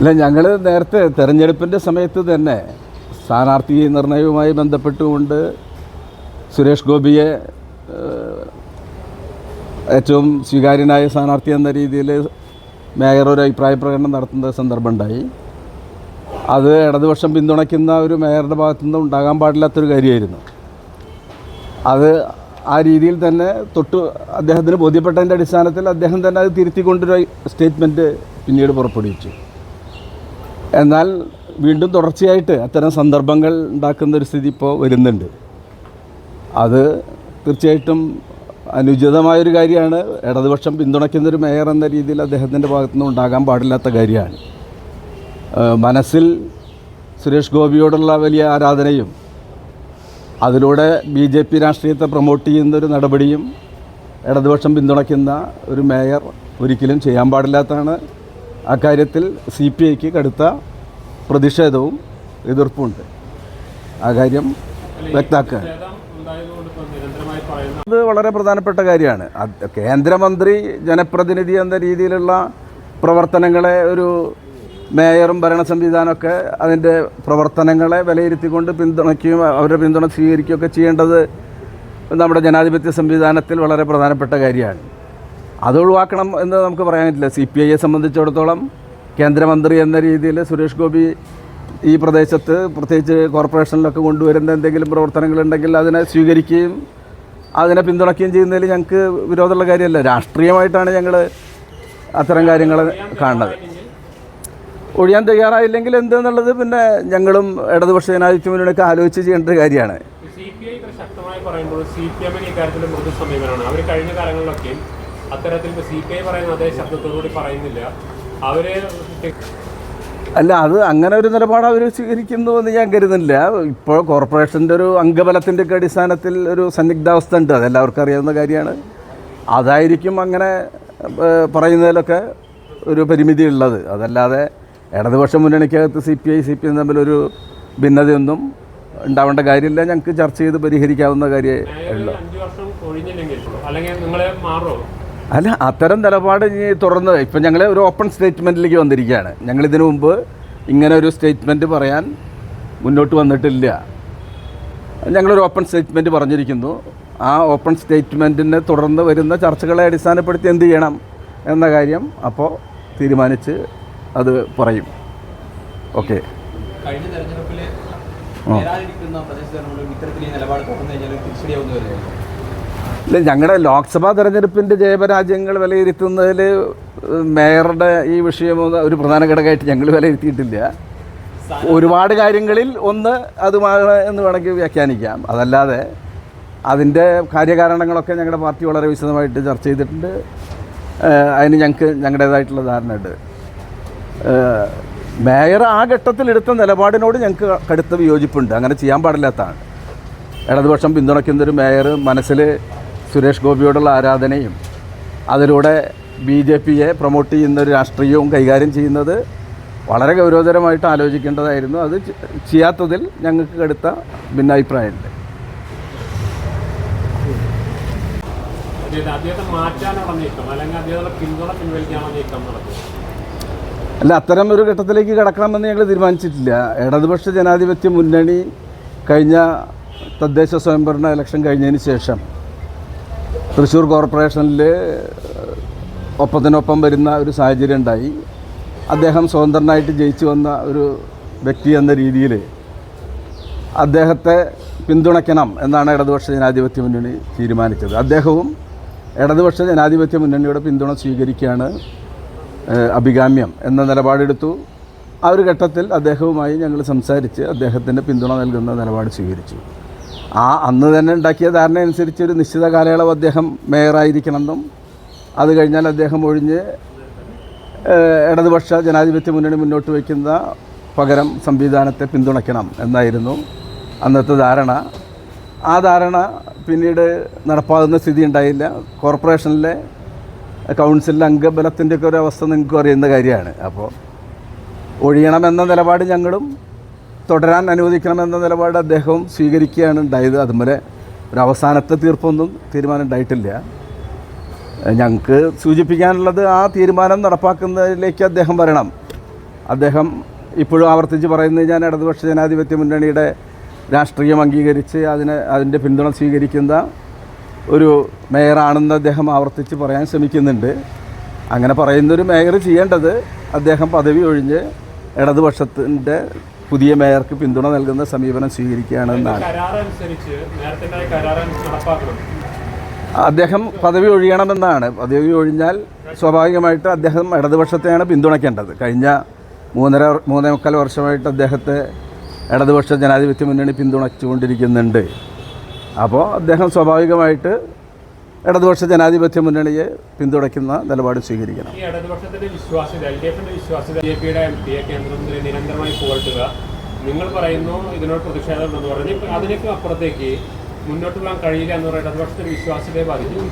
അല്ല ഞങ്ങൾ നേരത്തെ തെരഞ്ഞെടുപ്പിന്റെ സമയത്ത് തന്നെ സ്ഥാനാർത്ഥി നിർണയവുമായി ബന്ധപ്പെട്ടുകൊണ്ട് സുരേഷ് ഗോപിയെ ഏറ്റവും സ്വീകാര്യനായ സ്ഥാനാർത്ഥി എന്ന രീതിയിൽ മേയർ ഒരു അഭിപ്രായ പ്രകടനം നടത്തുന്ന സന്ദർഭം ഉണ്ടായി. അത് ഇടതുപക്ഷം പിന്തുണയ്ക്കുന്ന ഒരു മേയറുടെ ഭാഗത്തുനിന്ന് ഉണ്ടാകാൻ പാടില്ലാത്തൊരു കാര്യമായിരുന്നു. അത് ആ രീതിയിൽ തന്നെ തൊട്ട് അദ്ദേഹത്തിന് ബോധ്യപ്പെട്ടതിന്റെ അടിസ്ഥാനത്തിൽ അദ്ദേഹം തന്നെ അത് തിരുത്തിക്കൊണ്ടൊരു സ്റ്റേറ്റ്മെന്റ് പിന്നീട് പുറപ്പെടുവിച്ചു. എന്നാൽ വീണ്ടും തുടർച്ചയായിട്ട് അത്തരം സന്ദർഭങ്ങൾ ഉണ്ടാക്കുന്ന ഒരു സ്ഥിതി ഇപ്പോൾ വരുന്നുണ്ട്. അത് തീർച്ചയായിട്ടും അനുചിതമായൊരു കാര്യമാണ്. ഇടതുപക്ഷം പിന്തുണയ്ക്കുന്നൊരു മേയർ എന്ന രീതിയിൽ അദ്ദേഹത്തിന്റെ ഭാഗത്തുനിന്ന് ഉണ്ടാകാൻ പാടില്ലാത്ത കാര്യമാണ്. മനസ്സിൽ സുരേഷ് ഗോപിയോടുള്ള വലിയ ആരാധനയും അതിലൂടെ ബി ജെ പി രാഷ്ട്രീയത്തെ പ്രൊമോട്ട് ചെയ്യുന്നൊരു നടപടിയും ഇടതുപക്ഷം പിന്തുണയ്ക്കുന്ന ഒരു മേയർ ഒരിക്കലും ചെയ്യാൻ പാടില്ലാത്തതാണ്. അക്കാര്യത്തിൽ സി പി ഐക്ക് കടുത്ത പ്രതിഷേധവും എതിർപ്പുമുണ്ട്. ആ കാര്യം വ്യക്താക്കുക അത് വളരെ പ്രധാനപ്പെട്ട കാര്യമാണ്. കേന്ദ്രമന്ത്രി ജനപ്രതിനിധി എന്ന രീതിയിലുള്ള പ്രവർത്തനങ്ങളെ ഒരു മേയറും ഭരണ സംവിധാനമൊക്കെ അതിന്റെ പ്രവർത്തനങ്ങളെ വിലയിരുത്തിക്കൊണ്ട് പിന്തുണയ്ക്കുകയും അവരുടെ പിന്തുണ സ്വീകരിക്കുകയൊക്കെ ചെയ്യേണ്ടത് നമ്മുടെ ജനാധിപത്യ സംവിധാനത്തിൽ വളരെ പ്രധാനപ്പെട്ട കാര്യമാണ്. അത് ഒഴിവാക്കണം എന്ന് നമുക്ക് പറയാൻ പറ്റില്ല. സി പി ഐയെ സംബന്ധിച്ചിടത്തോളം കേന്ദ്രമന്ത്രി എന്ന രീതിയിൽ സുരേഷ് ഗോപി ഈ പ്രദേശത്ത് പ്രത്യേകിച്ച് കോർപ്പറേഷനിലൊക്കെ കൊണ്ടുവരുന്ന എന്തെങ്കിലും പ്രവർത്തനങ്ങളുണ്ടെങ്കിൽ അതിനെ സ്വീകരിക്കുകയും അതിനെ പിന്തുണയ്ക്കുകയും ചെയ്യുന്നതിൽ ഞങ്ങൾക്ക് വിരോധമുള്ള കാര്യമല്ല. രാഷ്ട്രീയമായിട്ടാണ് ഞങ്ങൾ അത്തരം കാര്യങ്ങൾ കാണുന്നത്. ഒഴിയാൻ തയ്യാറായില്ലെങ്കിൽ എന്തെന്നുള്ളത് പിന്നെ ഞങ്ങളും ഇടതുപക്ഷ ജനാധിപത്യ മുന്നണിയൊക്കെ ആലോചിച്ച് ചെയ്യേണ്ട ഒരു കാര്യമാണ്. സി പി ഐ ശക്തമായി പറയുമ്പോൾ സി പി എമ്മിന് ഇക്കാര്യത്തിൽ അവർ കഴിഞ്ഞ കാലങ്ങളിലൊക്കെയും അത്തരത്തിൽ സി പി ഐ പറയുന്ന അതേ ശബ്ദത്തോടുകൂടി പറയുന്നില്ല. അവർ അല്ല അത് അങ്ങനെ ഒരു നിലപാട് അവർ സ്വീകരിക്കുന്നു എന്ന് ഞാൻ കരുതുന്നില്ല. ഇപ്പോൾ കോർപ്പറേഷന്റെ ഒരു അംഗബലത്തിന്റെ ഒക്കെ അടിസ്ഥാനത്തിൽ ഒരു സന്നിഗ്ധാവസ്ഥ ഉണ്ട്. അതെല്ലാവർക്കും അറിയാവുന്ന കാര്യമാണ്. അതായിരിക്കും അങ്ങനെ പറയുന്നതിലൊക്കെ ഒരു പരിമിതി ഉള്ളത് അതല്ലാതെ ഇടതുപക്ഷ മുന്നണിക്കകത്ത് C P I C P M തമ്മിലൊരു ഭിന്നതയൊന്നും ഉണ്ടാവേണ്ട കാര്യമില്ല. ഞങ്ങൾക്ക് ചർച്ച ചെയ്ത് പരിഹരിക്കാവുന്ന കാര്യമേ ഉള്ളൂ. അല്ലെങ്കിൽ മാറോ? അല്ല അത്തരം നിലപാട് ഇനി തുടർന്ന് ഇപ്പം ഞങ്ങൾ ഒരു ഓപ്പൺ സ്റ്റേറ്റ്മെന്റിലേക്ക് വന്നിരിക്കുകയാണ്. ഞങ്ങൾ ഇതിനു മുമ്പ് ഇങ്ങനെ ഒരു സ്റ്റേറ്റ്മെന്റ് പറയാൻ മുന്നോട്ട് വന്നിട്ടില്ല. ഞങ്ങളൊരു ഓപ്പൺ സ്റ്റേറ്റ്മെന്റ് പറഞ്ഞിരിക്കുന്നു. ആ ഓപ്പൺ സ്റ്റേറ്റ്മെന്റിനെ തുടർന്ന് വരുന്ന ചർച്ചകളെ അടിസ്ഥാനപ്പെടുത്തി എന്ത് ചെയ്യണം എന്ന കാര്യം അപ്പോൾ തീരുമാനിച്ച് അത് പറയും. ഓക്കെ. കഴിഞ്ഞ തെരഞ്ഞെടുപ്പിൽ വരാനിരിക്കുന്ന പ്രദേശത്ത് ഇത്തരത്തിൽ ഈ നിലപാട് തുറന്നു കഴിഞ്ഞാൽ ഇല്ല ഞങ്ങളുടെ ലോക്സഭാ തെരഞ്ഞെടുപ്പിന്റെ ജയപരാജയങ്ങൾ വിലയിരുത്തുന്നതിൽ മേയറുടെ ഈ വിഷയം ഒരു പ്രധാന ഘടകമായിട്ട് ഞങ്ങൾ വിലയിരുത്തിയിട്ടില്ല. ഒരുപാട് കാര്യങ്ങളിൽ ഒന്ന് അതുമാണ് എന്ന് വേണമെങ്കിൽ വ്യാഖ്യാനിക്കാം. അതല്ലാതെ അതിന്റെ കാര്യകാരണങ്ങളൊക്കെ ഞങ്ങളുടെ പാർട്ടി വളരെ വിശദമായിട്ട് ചർച്ച ചെയ്തിട്ടുണ്ട്. അതിന് ഞങ്ങൾക്ക് ഞങ്ങളുടേതായിട്ടുള്ള ധാരണയുണ്ട്. മേയർ ആ ഘട്ടത്തിൽ എടുത്ത നിലപാടിനോട് ഞങ്ങൾക്ക് കടുത്ത വിയോജിപ്പുണ്ട്. അങ്ങനെ ചെയ്യാൻ പാടില്ലാത്തതാണ്. ഇടതുപക്ഷം പിന്തുണയ്ക്കുന്നൊരു മേയർ മനസ്സിൽ സുരേഷ് ഗോപിയോടുള്ള ആരാധനയും അതിലൂടെ ബി ജെ പിയെ പ്രൊമോട്ട് ചെയ്യുന്ന ഒരു രാഷ്ട്രീയവും കൈകാര്യം ചെയ്യുന്നത് വളരെ ഗൗരവതരമായിട്ട് ആലോചിക്കേണ്ടതായിരുന്നു. അത് ചെയ്യാത്തതിൽ ഞങ്ങൾക്ക് കടുത്ത ഭിന്നാഭിപ്രായമുണ്ട്. അല്ല അത്തരം ഒരു ഘട്ടത്തിലേക്ക് കടക്കണമെന്ന് ഞങ്ങൾ തീരുമാനിച്ചിട്ടില്ല. ഇടതുപക്ഷ ജനാധിപത്യ മുന്നണി കഴിഞ്ഞ തദ്ദേശ സ്വയംഭരണ ഇലക്ഷൻ കഴിഞ്ഞതിന് ശേഷം തൃശ്ശൂർ കോർപ്പറേഷനിൽ ഒപ്പത്തിനൊപ്പം വരുന്ന ഒരു സാഹചര്യം ഉണ്ടായി. അദ്ദേഹം സ്വതന്ത്രനായിട്ട് ജയിച്ചു വന്ന ഒരു വ്യക്തി എന്ന രീതിയിൽ അദ്ദേഹത്തെ പിന്തുണയ്ക്കണം എന്നാണ് ഇടതുപക്ഷ ജനാധിപത്യ മുന്നണി തീരുമാനിച്ചത്. അദ്ദേഹവും ഇടതുപക്ഷ ജനാധിപത്യ മുന്നണിയുടെ പിന്തുണ സ്വീകരിക്കുകയാണ് അഭികാമ്യം എന്ന നിലപാടെടുത്തു. ആ ഒരു ഘട്ടത്തിൽ അദ്ദേഹവുമായി ഞങ്ങൾ സംസാരിച്ച് അദ്ദേഹത്തിന്റെ പിന്തുണ നൽകുന്ന നിലപാട് സ്വീകരിച്ചു. ആ അന്ന് തന്നെ ഉണ്ടാക്കിയ ധാരണ അനുസരിച്ച് ഒരു നിശ്ചിത കാലയളവ് അദ്ദേഹം മേയറായിരിക്കണമെന്നും അത് കഴിഞ്ഞാൽ അദ്ദേഹം ഒഴിഞ്ഞ് ഇടതുപക്ഷ ജനാധിപത്യ മുന്നണി മുന്നോട്ട് വയ്ക്കുന്ന പകരം സംവിധാനത്തെ പിന്തുണയ്ക്കണം എന്നായിരുന്നു അന്നത്തെ ധാരണ. ആ ധാരണ പിന്നീട് നടപ്പാകുന്ന സ്ഥിതി ഉണ്ടായില്ല. കോർപ്പറേഷനിലെ കൗൺസിലിലെ അംഗബലത്തിന്റെയൊക്കെ ഒരു അവസ്ഥ നിങ്ങൾക്ക് അറിയുന്ന കാര്യമാണ്. അപ്പോൾ ഒഴിയണമെന്ന നിലപാട് ഞങ്ങളും തുടരാൻ അനുവദിക്കണമെന്ന നിലപാട് അദ്ദേഹവും സ്വീകരിക്കുകയാണ്. ഉണ്ടായത് അതുപോലെ ഒരു അവസാനത്തെ തീർപ്പൊന്നും തീരുമാനം ഉണ്ടായിട്ടില്ല. ഞങ്ങൾക്ക് സൂചിപ്പിക്കാനുള്ളത് ആ തീരുമാനം നടപ്പാക്കുന്നതിലേക്ക് അദ്ദേഹം വരണം. അദ്ദേഹം ഇപ്പോഴും ആവർത്തിച്ച് പറയുന്നത് ഞാൻ ഇടതുപക്ഷ ജനാധിപത്യ മുന്നണിയുടെ രാഷ്ട്രീയം അംഗീകരിച്ച് അതിനെ അതിന്റെ പിന്തുണ സ്വീകരിക്കുന്ന ഒരു മേയറാണെന്ന് അദ്ദേഹം ആവർത്തിച്ച് പറയാൻ ശ്രമിക്കുന്നുണ്ട്. അങ്ങനെ പറയുന്നൊരു മേയർ ചെയ്യേണ്ടത് അദ്ദേഹം പദവി ഒഴിഞ്ഞ് ഇടതുപക്ഷത്തിന്റെ പുതിയ മേയർക്ക് പിന്തുണ നൽകുന്ന സമീപനം സ്വീകരിക്കുകയാണെന്നാണ്. അദ്ദേഹം പദവി ഒഴിയണമെന്നാണ്. പദവി ഒഴിഞ്ഞാൽ സ്വാഭാവികമായിട്ട് അദ്ദേഹം ഇടതുപക്ഷത്തെയാണ് പിന്തുണയ്ക്കേണ്ടത്. കഴിഞ്ഞ മൂന്നര മൂന്നേ മുക്കാൽ വർഷമായിട്ട് അദ്ദേഹത്തെ ഇടതുപക്ഷ ജനാധിപത്യ മുന്നണി പിന്തുണച്ചുകൊണ്ടിരിക്കുന്നുണ്ട്. അപ്പോൾ അദ്ദേഹം സ്വാഭാവികമായിട്ട് ഇടതുപക്ഷ ജനാധിപത്യ മുന്നണിയെ പിന്തുണയ്ക്കുന്ന നിലപാട് സ്വീകരിക്കണം. ഇടതുപക്ഷത്തിന്റെ വിശ്വാസ്യത നിങ്ങൾ പറയുന്നു ഇതിനോട് പ്രതിഷേധമുണ്ടെന്ന് പറഞ്ഞ്. അതിനേക്കും അപ്പുറത്തേക്ക് മുന്നോട്ട് പോകാൻ കഴിയില്ല എന്ന് പറയുന്ന ഇടതുപക്ഷത്തിന്റെ വിശ്വാസ്യതയെ ബാധിക്കും